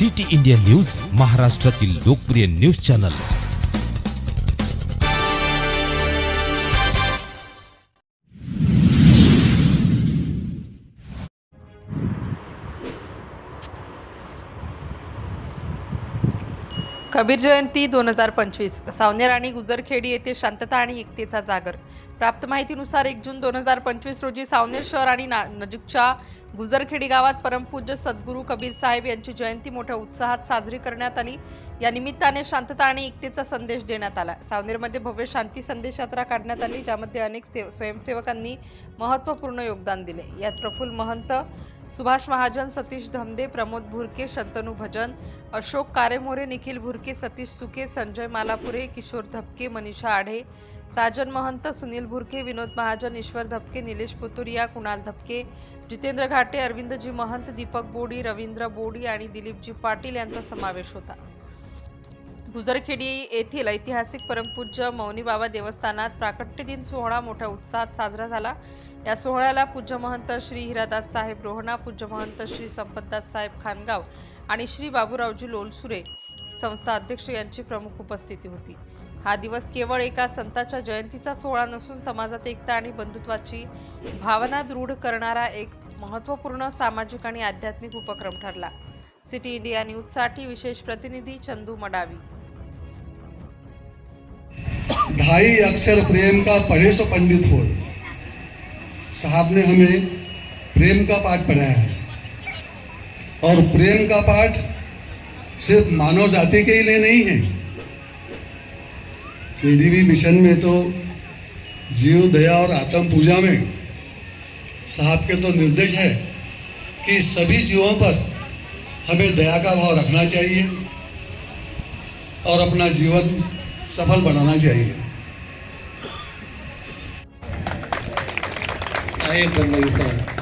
City India news महाराष्ट्रातील लोकप्रिय news channel. Kabir जयंती दोन हजार पंचवीस सावनेर आणि गुजरखेडी येथे शांतता आणि एकतेचा जागर. प्राप्त माहितीनुसार एक जून दोन हजार पंचवीस रोजी सावनेर शहर आणि ना- नजीकच्या गुजरखेडी गावात परमपूज्य सद्गुरू कबीर साहेब यांची जयंती मोठ्या उत्साहात साजरी करण्यात आली. या निमित्ताने शांतता आणि एकतेचा संदेश देण्यात आला. सावनेरमध्ये भव्य शांती संदेश यात्रा काढण्यात आली ज्यामध्ये अनेक स्वयंसेवकांनी महत्त्वपूर्ण योगदान दिले. यात प्रफुल्ल महंत सुभाष महाजन सतीश धमदे प्रमोद भुरके शंतनू भजन अशोक कारेमोरे निखिल भुरके सतीश सुके संजय मालापुरे किशोर धपके मनीषा आढे साजन महंत सुनील भुरके विनोद महाजन ईश्वर धपके निलेश पुतुरिया कुणाल धपके जितेंद्र घाटे अरविंदजी महंत दीपक बोडी रवींद्र बोडी आणि दिलीपजी पाटील यांचा समावेश होता. गुजरखेडी येथील ऐतिहासिक परमपूज्य मौनी बाबा देवस्थानात प्राकट्य दिन सोहळा मोठ्या उत्साहात साजरा झाला. या सोहळ्याला पूज्य महंत श्री हिरादास साहेब रोहणा पूज्य महंत श्री संपतदास साहेब खानगाव आणि श्री बाबूरावजी लोलसुरे संस्था अध्यक्ष यांची प्रमुख उपस्थिती होती. हा दिवस केवळ एका संताच्या जयंतीचा सोहळा नसून समाजात एकता आणि बंधुत्वाची भावना दृढ करणारा एक महत्त्वपूर्ण सामाजिक आणि आध्यात्मिक उपक्रम ठरला. सिटी इंडिया न्यूजसाठी विशेष प्रतिनिधी चंदू मडावी. ढाई अक्षर प्रेम का पढ़े सो पंडित होय. साहब ने हमें प्रेम का पाठ पढ़ाया है। और प्रेम का पाठ सिर्फ़ मानव जाति के ही लिए नहीं है। केडीबी मिशन में तो जीव, दया और आत्म पूजा में साहब के तो निर्देश है कि सभी जीवों पर हमें दया का भाव रखना चाहिए और अपना जीवन सफल बनाना चाहिए। साहेब फडणवीस साहेब